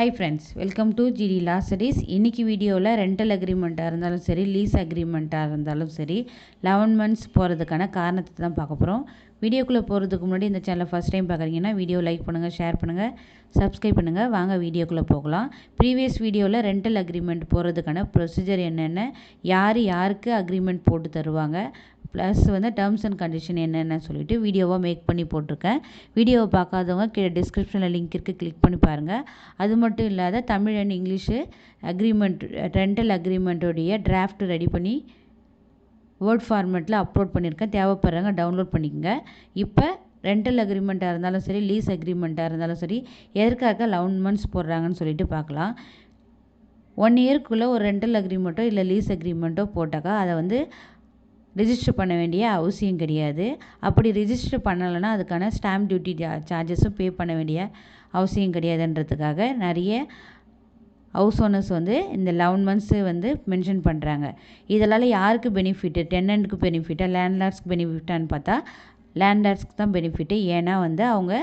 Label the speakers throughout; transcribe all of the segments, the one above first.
Speaker 1: Hi friends welcome to G D law studies இன்றைக்கி வீடியோவில் rental அக்ரிமெண்ட்டாக இருந்தாலும் சரி லீஸ் அக்ரிமெண்ட்டாக இருந்தாலும் சரி லெவன் மந்த்ஸ் போகிறதுக்கான காரணத்தை தான் பார்க்க போகிறோம் வீடியோக்குள்ளே போகிறதுக்கு முன்னாடி இந்த சேனலை ஃபஸ்ட் டைம் பார்க்குறீங்கன்னா வீடியோ லைக் பண்ணுங்கள் ஷேர் பண்ணுங்கள் சப்ஸ்கிரைப் பண்ணுங்கள் வாங்க வீடியோக்குள்ளே போகலாம். ப்ரீவியஸ் வீடியோவில் ரெண்டல் அக்ரிமெண்ட் போகிறதுக்கான ப்ரொசீஜர் என்னென்ன யார் யாருக்கு அக்ரிமெண்ட் போட்டு தருவாங்க ப்ளஸ் வந்து டேர்ம்ஸ் அண்ட் கண்டிஷன் என்னென்னு சொல்லிட்டு வீடியோவாக மேக் பண்ணி போட்டிருக்கேன். வீடியோவை பார்க்காதவங்க கீழே டிஸ்கிரிப்ஷனில் லிங்க் இருக்குது கிளிக் பண்ணி பாருங்கள் அது மட்டும் இல்லாத Tamil and English agreement rental அக்ரிமெண்ட்டோடைய draft ready பண்ணி வேர்ட் ஃபார்மேட்டில் அப்லோட் பண்ணியிருக்கேன். தேவைப்படுறவங்க டவுன்லோட் பண்ணிக்கோங்க. இப்போ ரெண்டல் அக்ரிமெண்ட்டாக இருந்தாலும் சரி லீஸ் அக்ரிமெண்ட்டாக இருந்தாலும் சரி எதற்காக லெவன் மந்த்ஸ் போடுறாங்கன்னு சொல்லிட்டு பார்க்கலாம். ஒன் இயர்க்குள்ளே ஒரு ரெண்டல் அக்ரிமெண்ட்டோ இல்லை லீஸ் அக்ரிமெண்ட்டோ போட்டாக்கா அதை வந்து ரிஜிஸ்டர் பண்ண வேண்டிய அவசியம் கிடையாது. அப்படி ரிஜிஸ்டர் பண்ணலைன்னா அதுக்கான ஸ்டாம்ப் டியூட்டி சார்ஜஸும் பே பண்ண வேண்டிய அவசியம் கிடையாதுன்றதுக்காக நிறைய ஹவுஸ் ஓனர்ஸ் வந்து இந்த லெவன் மந்த்ஸு வந்து மென்ஷன் பண்ணுறாங்க இதனால் யாருக்கு பெனிஃபிட்டு டென்னண்ட்டுக்கு பெனிஃபிட்டா லேண்ட்லார்ட்ஸ்க்கு பெனிஃபிட்டான்னு பார்த்தா லேண்ட்லார்ட்ஸ்க்கு தான் பெனிஃபிட்டு ஏன்னா வந்து அவங்க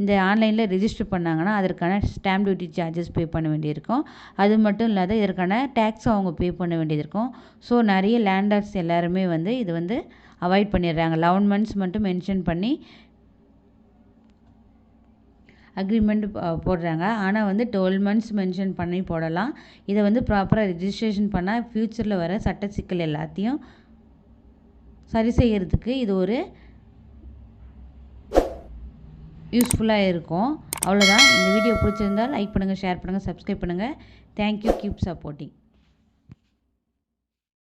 Speaker 1: இந்த ஆன்லைனில் ரிஜிஸ்டர் பண்ணாங்கன்னா அதற்கான ஸ்டாம்ப் டியூட்டி சார்ஜஸ் பே பண்ண வேண்டியிருக்கும். அது மட்டும் இல்லாத இதற்கான டேக்ஸும் அவங்க பே பண்ண வேண்டியது இருக்கும் ஸோ நிறைய லேண்டர்ஸ் எல்லாருமே வந்து இது வந்து அவாய்ட் பண்ணிடுறாங்க. லெவன் மந்த்ஸ் மட்டும் மென்ஷன் பண்ணி அக்ரிமெண்ட் போடுறாங்க. ஆனால் வந்து டுவெல் மந்த்ஸ் மென்ஷன் பண்ணி போடலாம். இதை வந்து ப்ராப்பராக ரிஜிஸ்ட்ரேஷன் பண்ணால் ஃப்யூச்சரில் வர சட்ட சிக்கல் எல்லாத்தையும் சரி செய்கிறதுக்கு இது ஒரு யூஸ்ஃபுல்லாக இருக்கும். அவ்வளோதான் இந்த வீடியோ பிடிச்சிருந்தால் லைக் பண்ணுங்கள் ஷேர் பண்ணுங்கள் சப்ஸ்கிரைப் பண்ணுங்கள் தேங்க்யூ கீப் சப்போர்ட்டிங்